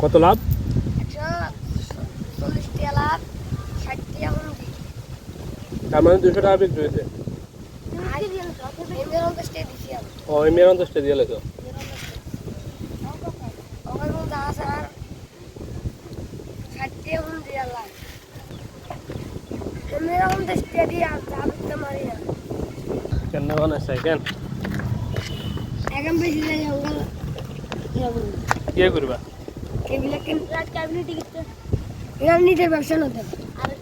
কত লাভ? তার মানে দুশো টাকা বিক্রি হয়েছে। ও এমনি পঞ্চাশ দিয়ে না। কেন বানাইছে কেন এখন বেশি যাই কি করবা? এগুলো কিন্তু ক্যাবিনেট এরা নিজের ব্যবসা নতে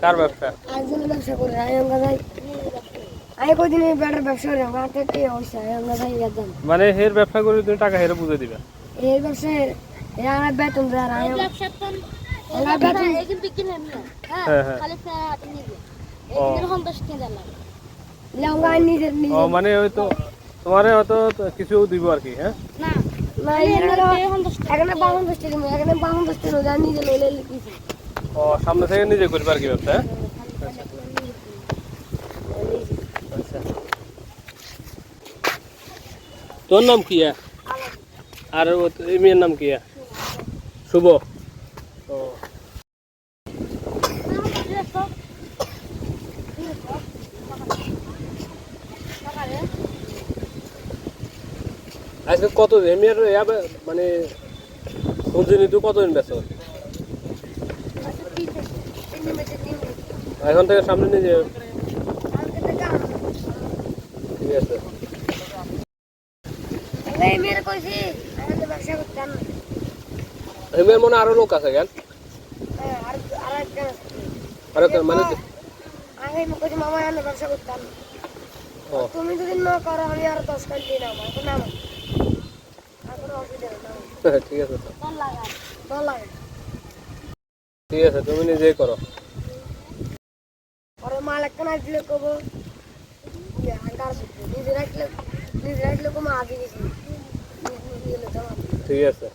কার ব্যবসা? আরেকজনের ব্যবসা করে আমি আমরা যাই। আমি কদিন এই বেটার ব্যবসা করি আমার হাতে টাকা পয়সা আমি আমরা যাই যেতাম মানে হের ব্যবসা করে তুমি টাকা হেরে বুঝে দিবা? এই ব্যবসায় এরা আমার বেতন দেয় আর আমি আমার বেতন হ্যাঁ হ্যাঁ ও। লেহেঙ্গা আমি নিজের ও মানে ওই তোমারে হয়তো কিছু দিব আর কি হ্যাঁ? না ও সামনে থেকে নিজে করবে আর কি ব্যবসা হ্যাঁ? আচ্ছা তোর নাম কি হ্যাঁ? আর ও মেয়ের নাম কি হ্যাঁ? শুভ আজকে কত এই মেয়ের মানে সঞ্জিনী তুই কতদিন ব্যস্ত? এখন থেকে সামনে নিয়ে যাবে ঠিক আছে। মেয়ের মনে আরও লোক আছে কেন হ্যাঁ, আর আর মানে আমি মামা ব্যবসা করতাম। তুমি যদি না করো আমি আর দশ কাল নাও এখন কোনো অসুবিধা ঠিক আছে তো। ঠিক আছে তুমি নিজেই করো। পরে মাল একটা দিলে কব। নিজে রাখলে নিজে রাখলে কম আগে গেছি। ঠিক আছে।